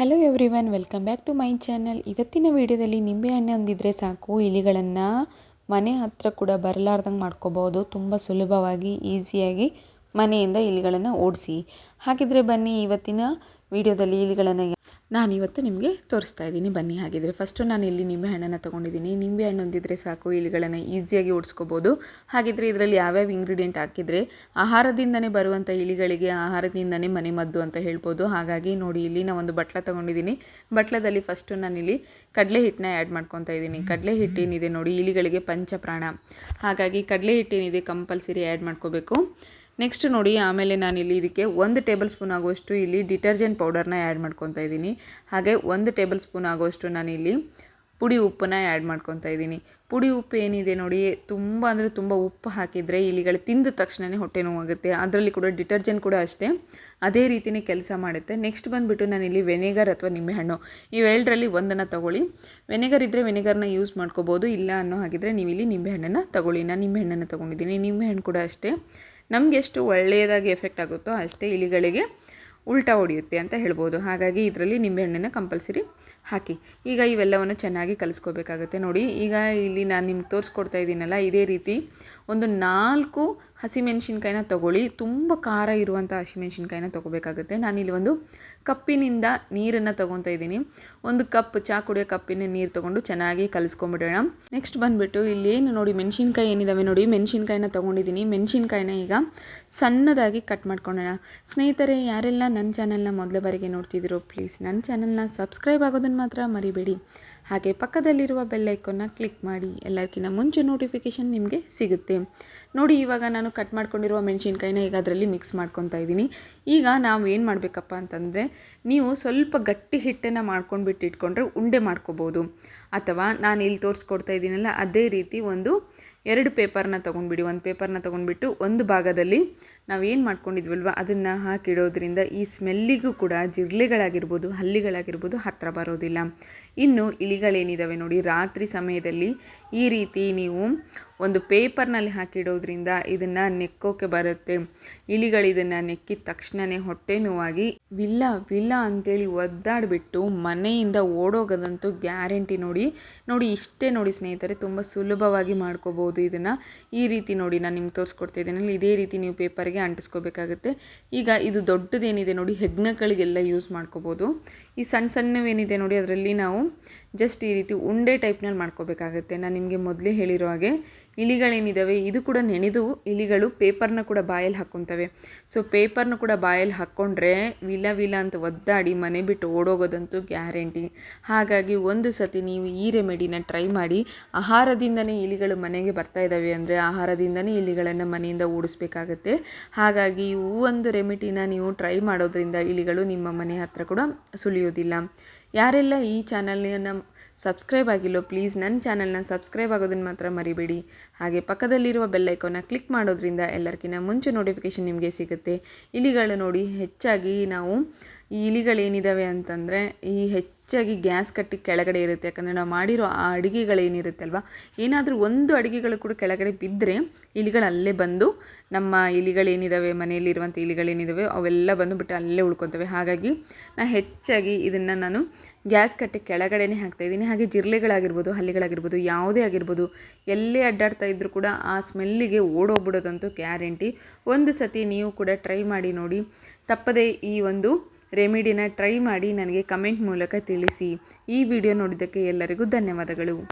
Hello everyone welcome back to my channel ಇವತ್ತಿನ ವಿಡಿಯೋದಲ್ಲಿ ನಿಂಬೆಹಣ್ಣು ಹೊಂದಿದ್ರೆ ಸಾಕು. ಇಲಿಗಳನ್ನು ಮನೆ ಹತ್ರ ಕೂಡ ಬರಲಾರ್ದಂಗೆ ಮಾಡ್ಕೋಬೋದು. ತುಂಬ ಸುಲಭವಾಗಿ, ಈಸಿಯಾಗಿ ಮನೆಯಿಂದ ಇಲಿಗಳನ್ನು ಓಡಿಸಿ. ಹಾಗಿದ್ರೆ ಬನ್ನಿ ಇವತ್ತಿನ ವಿಡಿಯೋದಲ್ಲಿ ಇಲಿಗಳನ್ನು ನಾನಿವತ್ತು ನಿಮಗೆ ತೋರಿಸ್ತಾ ಇದ್ದೀನಿ. ಬನ್ನಿ ಹಾಗಿದ್ರೆ. ಫಸ್ಟು ನಾನು ಇಲ್ಲಿ ನಿಂಬೆಹಣ್ಣನ್ನು ತೊಗೊಂಡಿದ್ದೀನಿ. ನಿಂಬೆಹಣ್ಣು ಹೊಂದಿದ್ರೆ ಸಾಕು, ಇಲಿಗಳನ್ನು ಈಸಿಯಾಗಿ ಓಡಿಸ್ಕೋಬೋದು. ಹಾಗಿದ್ರೆ ಇದರಲ್ಲಿ ಯಾವ್ಯಾವ ಇಂಗ್ರೀಡಿಯೆಂಟ್ ಹಾಕಿದರೆ ಆಹಾರದಿಂದನೇ ಬರುವಂಥ ಇಲಿಗಳಿಗೆ ಆಹಾರದಿಂದನೇ ಮನೆಮದ್ದು ಅಂತ ಹೇಳ್ಬೋದು. ಹಾಗಾಗಿ ನೋಡಿ, ಇಲ್ಲಿ ನಾನು ಒಂದು ಬಟ್ಲ ತೊಗೊಂಡಿದ್ದೀನಿ. ಬಟ್ಲದಲ್ಲಿ ಫಸ್ಟು ನಾನಿಲ್ಲಿ ಕಡಲೆ ಹಿಟ್ಟನ್ನ ಆ್ಯಡ್ ಮಾಡ್ಕೊತಾ ಇದ್ದೀನಿ. ಕಡಲೆ ಹಿಟ್ಟೇನಿದೆ ನೋಡಿ, ಇಲಿಗಳಿಗೆ ಪಂಚಪ್ರಾಣ. ಹಾಗಾಗಿ ಕಡಲೆ ಹಿಟ್ಟೇನಿದೆ ಕಂಪಲ್ಸರಿ ಆ್ಯಡ್ ಮಾಡ್ಕೋಬೇಕು. ನೆಕ್ಸ್ಟ್ ನೋಡಿ, ಆಮೇಲೆ ನಾನಿಲ್ಲಿ ಇದಕ್ಕೆ ಒಂದು ಟೇಬಲ್ ಸ್ಪೂನ್ ಆಗುವಷ್ಟು ಇಲ್ಲಿ ಡಿಟರ್ಜೆಂಟ್ ಪೌಡರ್ನ ಆ್ಯಡ್ ಮಾಡ್ಕೊತಾ ಇದ್ದೀನಿ. ಹಾಗೆ ಒಂದು ಟೇಬಲ್ ಸ್ಪೂನ್ ಆಗುವಷ್ಟು ನಾನಿಲ್ಲಿ ಪುಡಿ ಉಪ್ಪನ್ನ ಆ್ಯಡ್ ಮಾಡ್ಕೊತಾ ಇದ್ದೀನಿ. ಪುಡಿ ಉಪ್ಪು ಏನಿದೆ ನೋಡಿ, ತುಂಬ ಅಂದರೆ ತುಂಬ ಉಪ್ಪು ಹಾಕಿದರೆ ಇಲಿಗಳು ತಿಂದ ತಕ್ಷಣವೇ ಹೊಟ್ಟೆ ನೋವಾಗುತ್ತೆ ಅದರಲ್ಲಿ ಕೂಡ ಡಿಟರ್ಜೆಂಟ್ ಕೂಡ ಅಷ್ಟೇ. ಅದೇ ರೀತಿಯೇ ಕೆಲಸ ಮಾಡುತ್ತೆ. ನೆಕ್ಸ್ಟ್ ಬಂದುಬಿಟ್ಟು ನಾನಿಲ್ಲಿ ವೆನೆಗರ್ ಅಥವಾ ನಿಂಬೆಹಣ್ಣು ಇವೆರಡರಲ್ಲಿ ಒಂದನ್ನು ತೊಗೊಳ್ಳಿ. ವೆನೆಗರ್ ಇದ್ದರೆ ವೆನೆಗರ್ನ ಯೂಸ್ ಮಾಡ್ಕೋಬೋದು, ಇಲ್ಲ ಅನ್ನೋ ಹಾಗಿದ್ರೆ ನೀವು ಇಲ್ಲಿ ನಿಂಬೆಹಣ್ಣನ್ನು ತೊಗೊಳ್ಳಿ. ನಾನು ನಿಂಬೆಹಣ್ಣನ್ನು ತೊಗೊಂಡಿದ್ದೀನಿ. ನಿಂಬೆಹಣ್ಣು ಕೂಡ ಅಷ್ಟೇ. ನಮಗೆ ಎಷ್ಟು ಒಳ್ಳೆಯದಾಗಿ ಎಫೆಕ್ಟ್ ಆಗುತ್ತೋ ಅಷ್ಟೇ ಇಲಿಗಳಿಗೆ ಉಲ್ಟಾ ಹೊಡೆಯುತ್ತೆ ಅಂತ ಹೇಳ್ಬೋದು. ಹಾಗಾಗಿ ಇದರಲ್ಲಿ ನಿಂಬೆಹಣ್ಣನ್ನು ಕಂಪಲ್ಸರಿ ಹಾಕಿ. ಈಗ ಇವೆಲ್ಲವನ್ನು ಚೆನ್ನಾಗಿ ಕಲಿಸ್ಕೋಬೇಕಾಗುತ್ತೆ ನೋಡಿ. ಈಗ ಇಲ್ಲಿ ನಾನು ನಿಮ್ಗೆ ತೋರಿಸ್ಕೊಡ್ತಾ ಇದ್ದೀನಲ್ಲ, ಇದೇ ರೀತಿ ಒಂದು ನಾಲ್ಕು ಹಸಿಮೆಣ್ಸಿನ್ಕಾಯಿನ ತೊಗೊಳ್ಳಿ. ತುಂಬ ಖಾರ ಇರುವಂಥ ಹಸಿಮೆಣ್ಸಿನ್ಕಾಯಿನ ತೊಗೋಬೇಕಾಗುತ್ತೆ. ನಾನಿಲ್ಲಿ ಒಂದು ಕಪ್ಪಿನಿಂದ ನೀರನ್ನು ತೊಗೊತಾ ಇದ್ದೀನಿ. ಒಂದು ಕಪ್ ಚಹಾ ಕುಡಿಯೋ ಕಪ್ಪಿನ ನೀರು ತೊಗೊಂಡು ಚೆನ್ನಾಗಿ ಕಲಿಸ್ಕೊಂಬಿಡೋಣ. ನೆಕ್ಸ್ಟ್ ಬಂದುಬಿಟ್ಟು ಏನು ನೋಡಿ, ಮೆಣಸಿನ್ಕಾಯಿ ಏನಿದ್ದಾವೆ ನೋಡಿ. ಮೆಣಸಿನ್ಕಾಯಿನ ತೊಗೊಂಡಿದ್ದೀನಿ. ಮೆಣಸಿನ್ಕಾಯಿನ ಈಗ ಸಣ್ಣದಾಗಿ ಕಟ್ ಮಾಡ್ಕೊಳ್ಳೋಣ. ಸ್ನೇಹಿತರೆ, ಯಾರೆಲ್ಲ ನನ್ನ ಚಾನಲ್ನ ಮೊದಲ ಬಾರಿಗೆ ನೋಡ್ತಿದ್ದೀರೋ ಪ್ಲೀಸ್ ನನ್ನ ಚಾನಲ್ನ ಸಬ್ಸ್ಕ್ರೈಬ್ ಆಗೋದನ್ನು ಮಾತ್ರ ಮರಿಬೇಡಿ. ಹಾಗೆ ಪಕ್ಕದಲ್ಲಿರುವ ಬೆಲ್ಲೈಕನ್ನ ಕ್ಲಿಕ್ ಮಾಡಿ ಎಲ್ಲಕ್ಕಿಂತ ಮುಂಚೆ ನೋಟಿಫಿಕೇಷನ್ ನಿಮಗೆ ಸಿಗುತ್ತೆ. ನೋಡಿ, ಇವಾಗ ನಾನು ಕಟ್ ಮಾಡ್ಕೊಂಡಿರುವ ಮೆಣಸಿನ್ಕಾಯಿನ ಈಗ ಅದರಲ್ಲಿ ಮಿಕ್ಸ್ ಮಾಡ್ಕೊತಾ ಇದ್ದೀನಿ. ಈಗ ನಾವು ಏನು ಮಾಡಬೇಕಪ್ಪ ಅಂತಂದರೆ, ನೀವು ಸ್ವಲ್ಪ ಗಟ್ಟಿ ಹಿಟ್ಟನ್ನು ಮಾಡ್ಕೊಂಡ್ಬಿಟ್ಟು ಇಟ್ಕೊಂಡ್ರೆ ಉಂಡೆ ಮಾಡ್ಕೋಬೋದು. ಅಥವಾ ನಾನು ಇಲ್ಲಿ ತೋರಿಸ್ಕೊಡ್ತಾ ಇದ್ದೀನಲ್ಲ, ಅದೇ ರೀತಿ ಒಂದು ಎರಡು ಪೇಪರ್ನ ತೊಗೊಂಡ್ಬಿಡಿ. ಒಂದು ಪೇಪರ್ನ ತೊಗೊಂಡ್ಬಿಟ್ಟು ಒಂದು ಭಾಗದಲ್ಲಿ ನಾವು ಏನು ಮಾಡ್ಕೊಂಡಿದ್ವಲ್ವ? ಅದನ್ನು ಹಾಕಿಡೋದ್ರಿಂದ ಈ ಸ್ಮೆಲ್ಲಿಗೂ ಕೂಡ ಜಿರ್ಲೆಗಳಾಗಿರ್ಬೋದು ಹಲ್ಲಿಗಳಾಗಿರ್ಬೋದು ಹತ್ತಿರ ಬರೋದಿಲ್ಲ. ಇನ್ನು ಇಲಿಗಳೇನಿದ್ದಾವೆ ನೋಡಿ, ರಾತ್ರಿ ಸಮಯದಲ್ಲಿ ಈ ರೀತಿ ನೀವು ಒಂದು ಪೇಪರ್ನಲ್ಲಿ ಹಾಕಿಡೋದ್ರಿಂದ ಇದನ್ನು ನೆಕ್ಕೋಕೆ ಬರುತ್ತೆ. ಇಲಿಗಳು ಇದನ್ನು ನೆಕ್ಕಿದ ತಕ್ಷಣವೇ ಹೊಟ್ಟೆ ನೋವಾಗಿ, ವಿಲ್ಲ ವಿಲ್ಲ ಅಂತೇಳಿ ಒದ್ದಾಡಿಬಿಟ್ಟು ಮನೆಯಿಂದ ಓಡೋಗೋದಂತೂ ಗ್ಯಾರಂಟಿ ನೋಡಿ ನೋಡಿ ಇಷ್ಟೇ ನೋಡಿ ಸ್ನೇಹಿತರೆ, ತುಂಬ ಸುಲಭವಾಗಿ ಮಾಡ್ಕೋಬೋದು ಇದನ್ನು. ಈ ರೀತಿ ನೋಡಿ ನಾನು ನಿಮ್ಗೆ ತೋರಿಸ್ಕೊಡ್ತಾ ಇದ್ದೀನಲ್ಲ ಇದೇ ರೀತಿ ನೀವು ಪೇಪರ್ಗೆ ಅಂಟಿಸ್ಕೋಬೇಕಾಗುತ್ತೆ. ಈಗ ಇದು ದೊಡ್ಡದೇನಿದೆ ನೋಡಿ, ಹೆಗ್ನಗಳಿಗೆಲ್ಲ ಯೂಸ್ ಮಾಡ್ಕೋಬೋದು. ಈ ಸಣ್ಣ ಸಣ್ಣವೇನಿದೆ ನೋಡಿ, ಅದರಲ್ಲಿ ನಾವು ಜಸ್ಟ್ ಈ ರೀತಿ ಉಂಡೆ ಟೈಪ್ನಲ್ಲಿ ಮಾಡ್ಕೋಬೇಕಾಗುತ್ತೆ. ನಾನು ನಿಮಗೆ ಮೊದಲೇ ಹೇಳಿರೋ ಹಾಗೆ ಇಲಿಗಳೇನಿದ್ದಾವೆ ಇದು ಕೂಡ ನೆನೆದು ಇಲಿಗಳು ಪೇಪರ್ನ ಕೂಡ ಬಾಯಲ್ಲಿ ಹಾಕ್ಕೊತವೆ ಸೊ ಪೇಪರ್ನ ಕೂಡ ಬಾಯಲ್ಲಿ ಹಾಕ್ಕೊಂಡ್ರೆ ವಿಲ ವಿಲ ಅಂತ ಒದ್ದಾಡಿ ಮನೆ ಬಿಟ್ಟು ಓಡೋಗೋದಂತೂ ಗ್ಯಾರಂಟಿ. ಹಾಗಾಗಿ ಒಂದು ಸತಿ ನೀವು ಈ ರೆಮಿಡಿನ ಟ್ರೈ ಮಾಡಿ. ಆಹಾರದಿಂದನೇ ಇಲಿಗಳು ಮನೆಗೆ ಬರ್ತಾ ಇದ್ದಾವೆ ಅಂದರೆ ಆಹಾರದಿಂದನೇ ಇಲಿಗಳನ್ನು ಮನೆಯಿಂದ ಓಡಿಸ್ಬೇಕಾಗತ್ತೆ. ಹಾಗಾಗಿ ಈ ಒಂದು ರೆಮಿಡಿನ ನೀವು ಟ್ರೈ ಮಾಡೋದ್ರಿಂದ ಇಲಿಗಳು ನಿಮ್ಮ ಮನೆ ಹತ್ರ ಕೂಡ ಸುಳಿಯೋದಿಲ್ಲ ಯಾರೆಲ್ಲ ಈ ಚಾನಲ್ನ ಸಬ್ಸ್ಕ್ರೈಬ್ ಆಗಿಲ್ಲೋ, ಪ್ಲೀಸ್ ನನ್ನ ಚಾನಲ್ನ ಸಬ್ಸ್ಕ್ರೈಬ್ ಆಗೋದನ್ನು ಮಾತ್ರ ಮರಿಬೇಡಿ. ಹಾಗೆ ಪಕ್ಕದಲ್ಲಿರುವ ಬೆಲ್ಲೈಕನ್ನ ಕ್ಲಿಕ್ ಮಾಡೋದ್ರಿಂದ ಎಲ್ಲರಿಗಿಂತ ಮುಂಚೆ ನೋಟಿಫಿಕೇಶನ್ ನಿಮಗೆ ಸಿಗುತ್ತೆ. ಇಲಿಗಳು ನೋಡಿ ಹೆಚ್ಚಾಗಿ ನಾವು ಈ ಇಲಿಗಳೇನಿದ್ದಾವೆ ಅಂತಂದರೆ ಈ ಹೆಚ್ಚು ಹೆಚ್ಚಾಗಿ ಗ್ಯಾಸ್ ಕಟ್ಟಿ ಕೆಳಗಡೆ ಇರುತ್ತೆ. ಯಾಕಂದರೆ ನಾವು ಮಾಡಿರೋ ಆ ಅಡುಗೆಗಳೇನಿರುತ್ತಲ್ವ ಏನಾದರೂ ಒಂದು ಅಡುಗೆಗಳು ಕೂಡ ಕೆಳಗಡೆ ಬಿದ್ದರೆ ಇಲಿಗಳು ಅಲ್ಲೇ ಬಂದು ನಮ್ಮ ಇಲಿಗಳೇನಿದ್ದಾವೆ ಮನೆಯಲ್ಲಿರುವಂಥ ಇಲಿಗಳೇನಿದ್ದಾವೆ ಅವೆಲ್ಲ ಬಂದು ಬಿಟ್ಟು ಅಲ್ಲೇ ಉಳ್ಕೊತವೆ. ಹಾಗಾಗಿ ನಾನು ಹೆಚ್ಚಾಗಿ ಇದನ್ನು ನಾನು ಗ್ಯಾಸ್ ಕಟ್ಟೆ ಕೆಳಗಡೆನೇ ಹಾಕ್ತಾಯಿದ್ದೀನಿ ಹಾಗೆ ಜಿರಲೆಗಳಾಗಿರ್ಬೋದು ಹಲ್ಲಿಗಳಾಗಿರ್ಬೋದು, ಯಾವುದೇ ಆಗಿರ್ಬೋದು, ಎಲ್ಲೇ ಅಡ್ಡಾಡ್ತಾ ಇದ್ದರೂ ಕೂಡ ಆ ಸ್ಮೆಲ್ಲಿಗೆ ಓಡೋಗ್ಬಿಡೋದಂತೂ ಗ್ಯಾರಂಟಿ. ಒಂದು ಸತಿ ನೀವು ಕೂಡ ಟ್ರೈ ಮಾಡಿ ನೋಡಿ. ತಪ್ಪದೇ ಈ ಒಂದು ರೆಮಿಡಿನ ಟ್ರೈ ಮಾಡಿ ನನಗೆ ಕಮೆಂಟ್ ಮೂಲಕ ತಿಳಿಸಿ. ಈ ವಿಡಿಯೋ ನೋಡಿದ್ದಕ್ಕೆ ಎಲ್ಲರಿಗೂ ಧನ್ಯವಾದಗಳು.